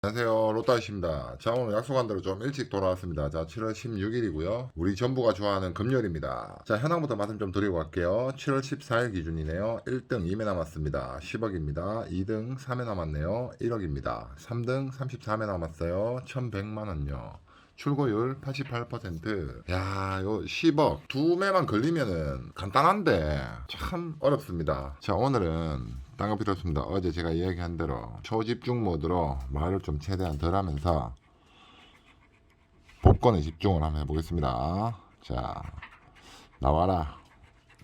안녕하세요. 로또아씨입니다. 자 오늘 약속한 대로 좀 일찍 돌아왔습니다. 자 7월 16일이고요. 우리 전부가 좋아하는 금요일입니다. 자 현황부터 말씀 좀 드리고 갈게요. 7월 14일 기준이네요. 1등 2매 남았습니다. 10억입니다. 2등 3매 남았네요. 1억입니다. 3등 34매 남았어요. 1100만원요. 출고율 88%. 야, 요 10억 두 매만 걸리면은 간단한데 참 어렵습니다. 자, 오늘은 필요 없습니다. 어제 제가 이야기한 대로 초집중 모드로 말을 좀 최대한 덜 하면서 복권에 집중을 한번 해보겠습니다. 자, 나와라.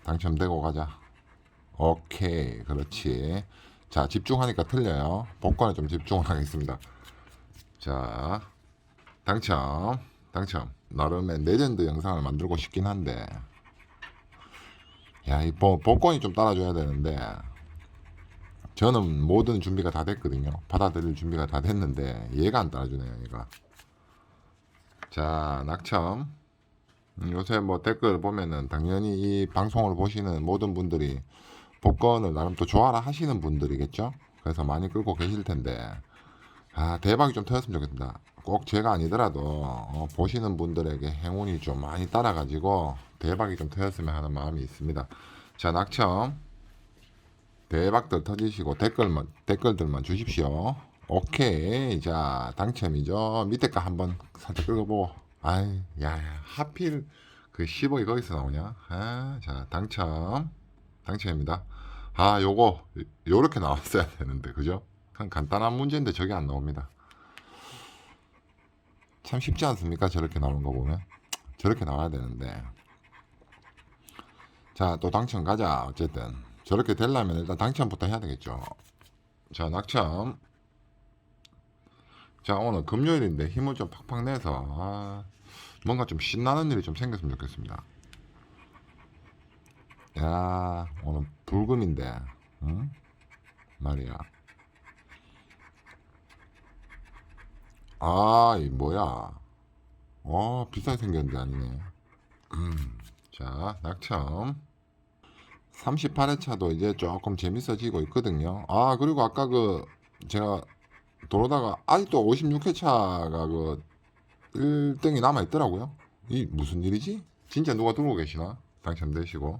당첨되고 가자. 오케이, 그렇지. 자, 집중하니까 틀려요. 복권에 좀 집중을 하겠습니다. 자, 당첨, 당첨. 나름의 레전드 영상을 만들고 싶긴 한데, 야, 이 복- 복권이 좀 따라줘야 되는데, 저는 모든 준비가 다 됐거든요. 받아들일 준비가 다 됐는데, 얘가 안 따라주네요, 얘가. 자, 낙첨. 음, 요새 뭐 댓글 보면은 당연히 이 방송을 보시는 모든 분들이 복권을 나름 또 좋아라 하시는 분들이겠죠? 그래서 많이 끌고 계실 텐데, 아, 대박이 좀 터졌으면 좋겠습니다. 꼭 제가 아니더라도 어, 보시는 분들에게 행운이 좀 많이 따라가지고 대박이 좀 터졌으면 하는 마음이 있습니다. 자, 낙첨. 대박들 터지시고 댓글만 댓글들만 주십시오. 오케이. 자, 당첨이죠. 밑에 거 한번 살짝 긁어보고. 아이, 야, 야, 하필 그 10억이 거기서 나오냐? 아, 자, 당첨. 당첨입니다. 아, 요거 요렇게 나왔어야 되는데. 그죠? 한 간단한 문제인데 저게 안 나옵니다. 참 쉽지 않습니까? 저렇게 나오는 거 보면. 저렇게 나와야 되는데. 자, 또 당첨 가자. 어쨌든. 저렇게 되려면 일단 당첨부터 해야 되겠죠. 자, 낙첨. 자, 오늘 금요일인데 힘을 좀 팍팍 내서 아, 뭔가 좀 신나는 일이 좀 생겼으면 좋겠습니다. 야, 오늘 불금인데, 응? 말이야. 아, 이 뭐야? 어, 비싸게 생겼는데 아니네. 음, 자, 낙첨. 38회 차도 이제 조금 재밌어지고 있거든요. 아, 그리고 아까 그 제가 돌아다가 아직도 56회 차가 그 1등이 남아 있더라고요. 이 무슨 일이지? 진짜 누가 들고 계시나? 당첨되시고.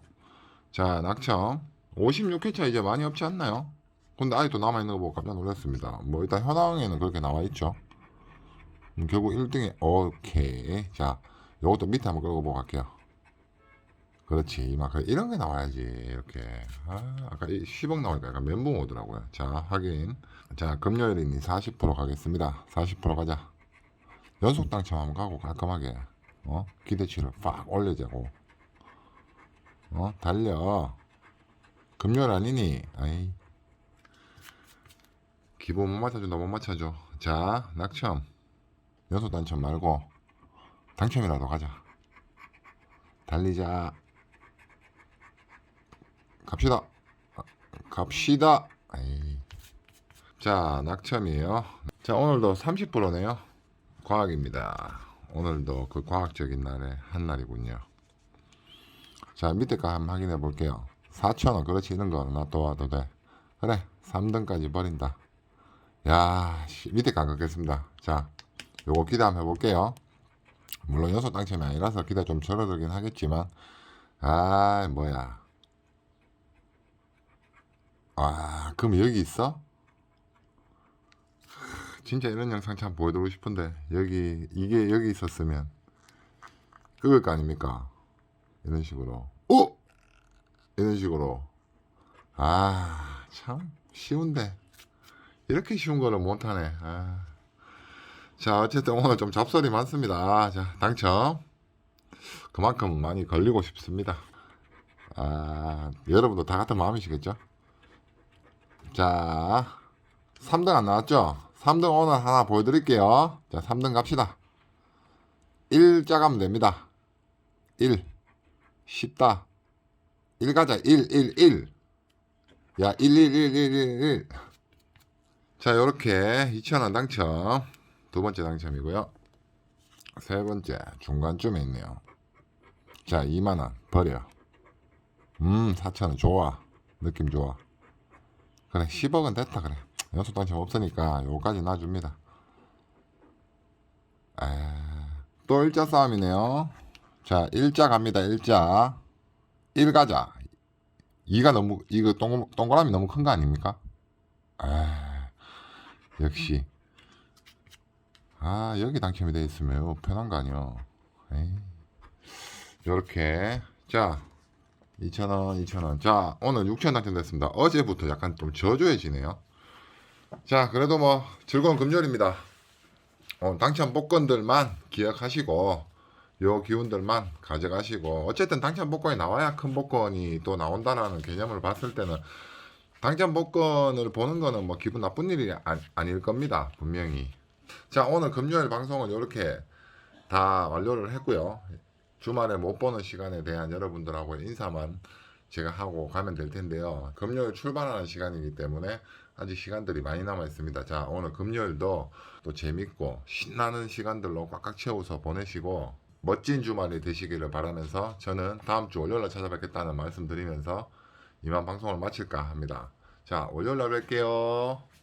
자, 낙첨. 56회 차 이제 많이 없지 않나요? 근데 아직도 남아 있는 거 보고 깜짝 놀랐습니다. 뭐 일단 현황에는 그렇게 나와 있죠. 음, 결국 1등에 오케이. 자, 요것도 밑에 한번 끌고 보고 갈게요. 그렇지. 이만큼 이런 게 나와야지. 이렇게. 아, 아까 이 10억 나오니까 약간 멘붕 오더라고요. 자, 확인. 자, 금요일이니 40% 가겠습니다. 40% 가자. 연속 당첨 한번 가고 깔끔하게. 어? 기대치를 팍 올려자고. 어? 달려. 금요일 아니니? 아이. 기본 못 맞춰준다, 못 맞춰줘. 자, 낙첨. 연속 당첨 말고, 당첨이라도 가자. 달리자. 갑시다. 아, 갑시다. 에이. 자, 낙첨이에요. 자, 오늘도 30%네요. 과학입니다. 오늘도 그 과학적인 날의 한 날이군요. 자, 밑에 거 한번 확인해 볼게요. 4,000원, 그렇지, 이런 거 놔둬와도 돼. 그래, 3등까지 버린다. 야, 씨, 밑에 거안 걷겠습니다. 자, 요거 기대 한번 해볼게요. 물론 여섯 당첨이 아니라서 기대 좀 줄어들긴 하겠지만, 아, 뭐야. 아, 그럼 여기 있어? 진짜 이런 영상 참 보여드리고 싶은데, 여기, 이게 여기 있었으면, 끄을 거 아닙니까? 이런 식으로. 오! 이런 식으로. 아, 참, 쉬운데. 이렇게 쉬운 거를 못하네. 아. 자, 어쨌든 오늘 좀 잡설이 많습니다. 자, 당첨. 그만큼 많이 걸리고 싶습니다. 아, 여러분도 다 같은 마음이시겠죠? 자, 3등 안 나왔죠? 3등 오늘 하나 보여드릴게요. 자, 3등 갑시다. 1자 가면 됩니다. 1. 쉽다. 1 가자. 1, 1, 1. 야, 1, 1, 1, 1, 1, 1. 자, 요렇게 2,000원 당첨. 두 번째 당첨이고요. 세 번째 중간쯤에 있네요. 자, 2만 원 버려. 음, 4천 원 좋아. 느낌 좋아. 그래, 10억은 됐다 그래. 연속 당첨 없으니까 요거까지 놔줍니다. 아, 또 일자 싸움이네요. 자, 일자 갑니다. 일자. 1 가자. 2가 너무 이거 동, 동그라미 너무 큰 거 아닙니까? 아, 역시. 아, 여기 당첨이 돼 있으면 편한 거 아니요. 요렇게. 자, 2,000원, 2,000원. 자, 오늘 6,000원 당첨됐습니다. 어제부터 약간 좀 저조해지네요. 자, 그래도 뭐 즐거운 금요일입니다. 어, 당첨 복권들만 기억하시고 요 기운들만 가져가시고 어쨌든 당첨 복권이 나와야 큰 복권이 또 나온다는 개념을 봤을 때는 당첨 복권을 보는 거는 뭐 기분 나쁜 일이 아, 아닐 겁니다 분명히 자 오늘 금요일 방송은 이렇게 다 완료를 했고요 주말에 못 보는 시간에 대한 여러분들하고 인사만 제가 하고 가면 될 텐데요 금요일 출발하는 시간이기 때문에 아직 시간들이 많이 남아 있습니다. 자, 오늘 금요일도 또 재밌고 신나는 시간들로 꽉꽉 채워서 보내시고 멋진 주말이 되시기를 바라면서 저는 다음 주 월요일에 찾아뵙겠다는 말씀 드리면서 이만 방송을 마칠까 합니다. 자, 월요일에 뵐게요.